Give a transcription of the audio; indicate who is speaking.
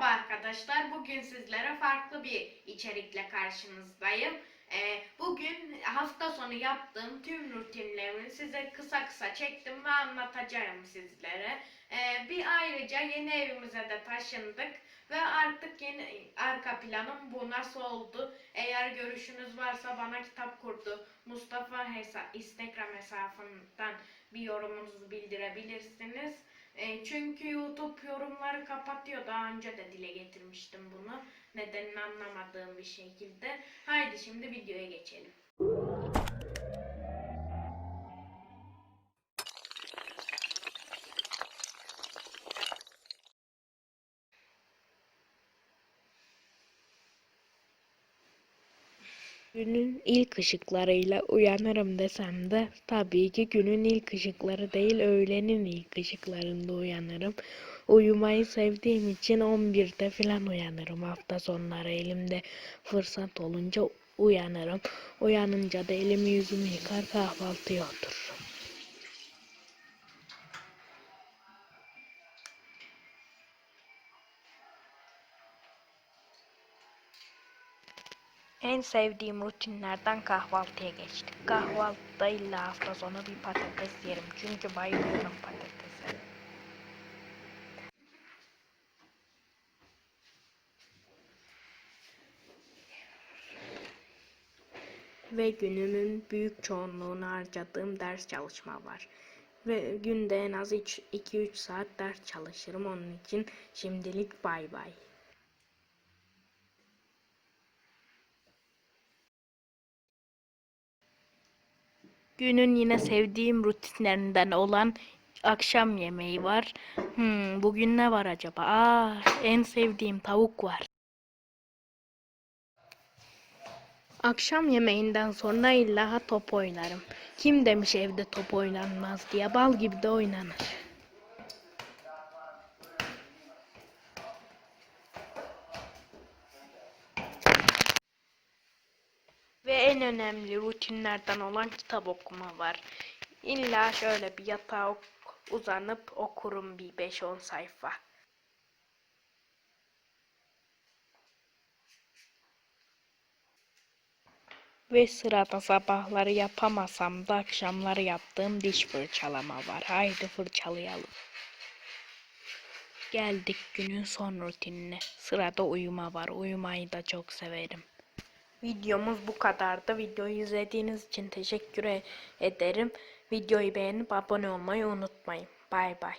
Speaker 1: Merhaba arkadaşlar. Bugün sizlere farklı bir içerikle karşınızdayım. Ee, bugün hafta sonu yaptığım tüm rutinlerimi size kısa kısa çektim ve anlatacağım sizlere. Ee, bir ayrıca yeni evimize de taşındık ve artık yeni arka planım bu nasıl oldu? Eğer görüşünüz varsa bana kitap kurdu Mustafa hesa Instagram hesabından bir yorumunuzu bildirebilirsiniz. E, çünkü YouTube yorumları kapatıyor. Daha önce de dile getirmiştim bunu. Nedenini anlamadığım bir şekilde. Haydi şimdi videoya geçelim.
Speaker 2: Günün ilk ışıklarıyla uyanırım desem de tabii ki günün ilk ışıkları değil öğlenin ilk ışıklarında uyanırım. Uyumayı sevdiğim için 11'de falan uyanırım. Hafta sonları elimde fırsat olunca uyanırım. Uyanınca da elimi yüzümü yıkar kahvaltıya otururum. En sevdiğim rutinlerden kahvaltıya geçtik. Kahvaltıda illa hafta sonu bir patates yerim. Çünkü bayılıyorum patatese. Ve günümün büyük çoğunluğunu harcadığım ders çalışma var. Ve günde en az 2-3 saat ders çalışırım. Onun için şimdilik bay bay. Günün yine sevdiğim rutinlerinden olan akşam yemeği var. Hmm, bugün ne var acaba? Aa, en sevdiğim tavuk var. Akşam yemeğinden sonra illa top oynarım. Kim demiş evde top oynanmaz diye bal gibi de oynanır. Ve en önemli rutinlerden olan kitap okuma var. İlla şöyle bir yatağa uzanıp okurum bir 5-10 sayfa. Ve sırada sabahları yapamasam da akşamları yaptığım diş fırçalama var. Haydi fırçalayalım. Geldik günün son rutinine. Sırada uyuma var. Uyumayı da çok severim videomuz bu kadardı. Videoyu izlediğiniz için teşekkür ederim. Videoyu beğenip abone olmayı unutmayın. Bay bay.